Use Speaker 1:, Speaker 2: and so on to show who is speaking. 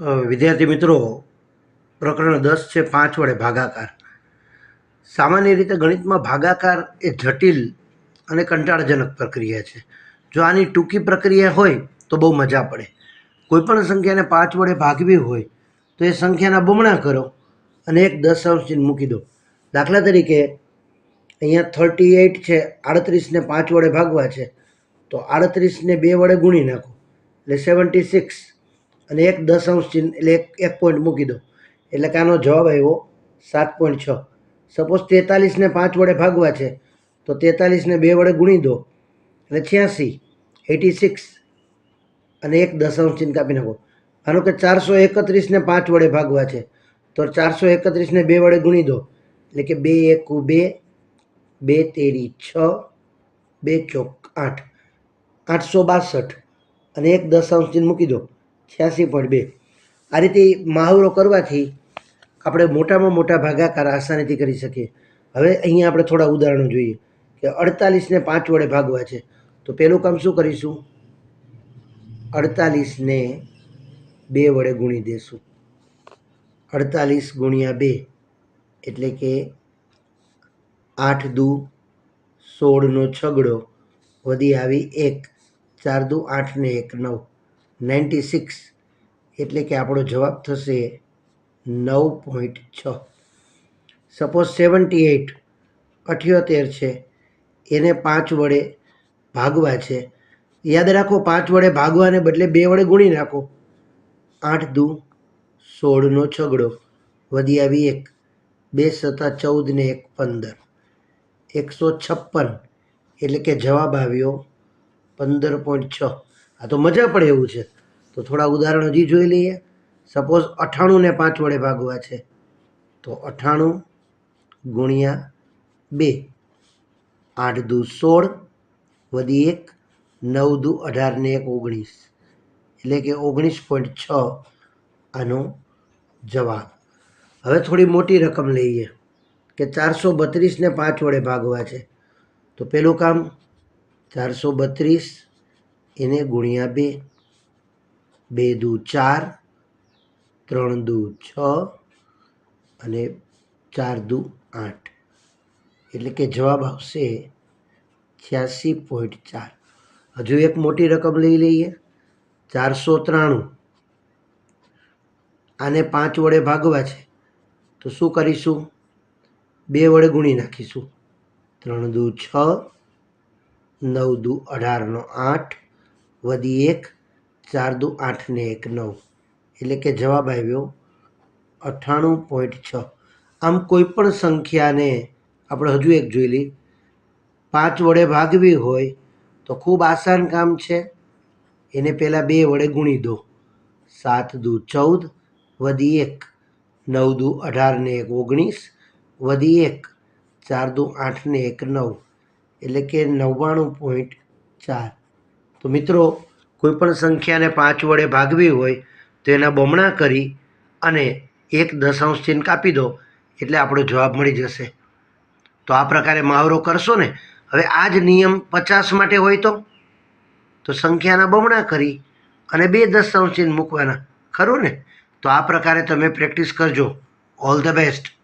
Speaker 1: વિદ્યાર્થી મિત્રો, પ્રકરણ દસ છે, પાંચ વડે ભાગાકાર. સામાન્ય રીતે ગણિતમાં ભાગાકાર એ જટિલ અને કંટાળાજનક પ્રક્રિયા છે. જો આની ટૂંકી પ્રક્રિયા હોય, તો બહુ મજા પડે. કોઈપણ સંખ્યાને પાંચ વડે ભાગવી હોય, તો એ સંખ્યાના બમણા કરો અને એક દસ ચિહ્ન મૂકી દો. દાખલા તરીકે, અહીંયા થર્ટી એઇટ છે, આડત્રીસને પાંચ વડે ભાગવા છે, તો આડત્રીસને બે વડે ગુણી નાખો. એટલે સેવન્ટી સિક્સ અને એક દશાંશ ચિહ્ન, એટલે એક એક પોઈન્ટ મૂકી દો. એટલે કે આનો જવાબ આવ્યો સાત પોઈન્ટ છ. સપોઝ તેતાલીસને પાંચ વડે ભાગવા છે, તો તેતાલીસને બે વડે ગુણી દો. એટલે છ્યાસી એટી સિક્સ અને એક દશાંશ ચિહ્ન કાપી નાખો. માનો કે ચારસો એકત્રીસને પાંચ વડે ભાગવા છે, તો ચારસો એકત્રીસને બે વડે ગુણી દો. એટલે કે બે એકુ બે બે તેરી છ, બે ચોક આઠ. આઠસો બાસઠ અને એક દશાંશ ચિહ્ન મૂકી દો. છ્યાસી પોઈન્ટ બે. આ રીતે મહાવરો કરવાથી આપણે મોટામાં મોટા ભાગાકાર આસાનીથી કરી શકીએ. હવે અહીંયા આપણે થોડા ઉદાહરણો જોઈએ કે અડતાલીસને પાંચ વડે ભાગવા છે. તો પહેલું કામ શું કરીશું? અડતાલીસને બે વડે ગુણી દેશું. અડતાલીસ ગુણ્યા બે એટલે કે આઠ દુ સોળનો છગડો વધી આવી એક. ચાર દુ આઠ ને એક, નવ. નાઇન્ટી સિક્સ એટલે કે આપણો જવાબ થશે નવ પોઈન્ટ છ. સપોઝ સેવન્ટી એઇટ અઠ્યોતેર છે. એને પાંચ વડે ભાગવા છે. યાદ રાખો, પાંચ વડે ભાગવાને બદલે બે વડે ગુણી નાખો. આઠ દુ સોળનો છગડો. વધી આવી એક. બે સત્તા ચૌદ ને એક પંદર. એકસો છપ્પન એટલે કે જવાબ આવ્યો પંદર પોઈન્ટ છ. આ તો મજા પડે એવું છે. તો થોડા ઉદાહરણો હજી જોઈ લઈએ. સપોઝ અઠાણુંને પાંચ વડે ભાગવા છે. તો અઠાણું ગુણ્યા બે. આઠ દુ સોળ વધી એક. નવ દુ અઢાર ને એક ઓગણીસ. એટલે કે ઓગણીસ પોઈન્ટ છ આનો જવાબ. હવે થોડી મોટી રકમ લઈએ કે ચારસો બત્રીસને પાંચ વડે ભાગવા છે. તો પહેલું કામ ચારસો બત્રીસ એને ગુણ્યા બે. બે દુ ચાર, ત્રણ દુ છ અને ચાર દુ આઠ. એટલે કે જવાબ આવશે છ્યાસી પોઈન્ટ ચાર. હજુ એક મોટી રકમ લઈ લઈએ. ચારસો ત્રાણું. આને પાંચ વડે ભાગવા છે. તો શું કરીશું? બે વડે ગુણી નાખીશું. ત્રણ દુ છ, નવ દુ અઢારનો આઠ. વધી એક, ચાર દુ આઠ ને એક નવ. એટલે કે જવાબ આવ્યો અઠ્ઠાણું પોઈન્ટ છ. આમ કોઈ પણ સંખ્યાને આપણે હજુ એક જોઈ લઈ પાંચ વડે ભાગવી હોય તો ખૂબ આસાન કામ છે. એને પહેલાં બે વડે ગુણી દો. સાત દુ ચૌદ, વધી એક. નવ દુ અઢાર ને એક ઓગણીસ, વધી એક. ચાર દુ આઠ ને એક નવ. એટલે કે નવ્વાણું પોઈન્ટ ચાર. તો મિત્રો કોઈપણ સંખ્યાને પાંચ વડે ભાગવી હોય, તો એના બમણા કરી અને એક દશાંશ ચિહ્ન કાપી દો, એટલે આપણો જવાબ મળી જશે. તો આ પ્રકારે મહાવરો કરશો ને, હવે આ જ નિયમ પચાસ માટે હોય તો? તો સંખ્યાના બમણા કરી અને બે દશાંશ ચિહ્ન મૂકવાના, ખરું ને? તો આ પ્રકારે તમે પ્રેક્ટિસ કરજો. All the best.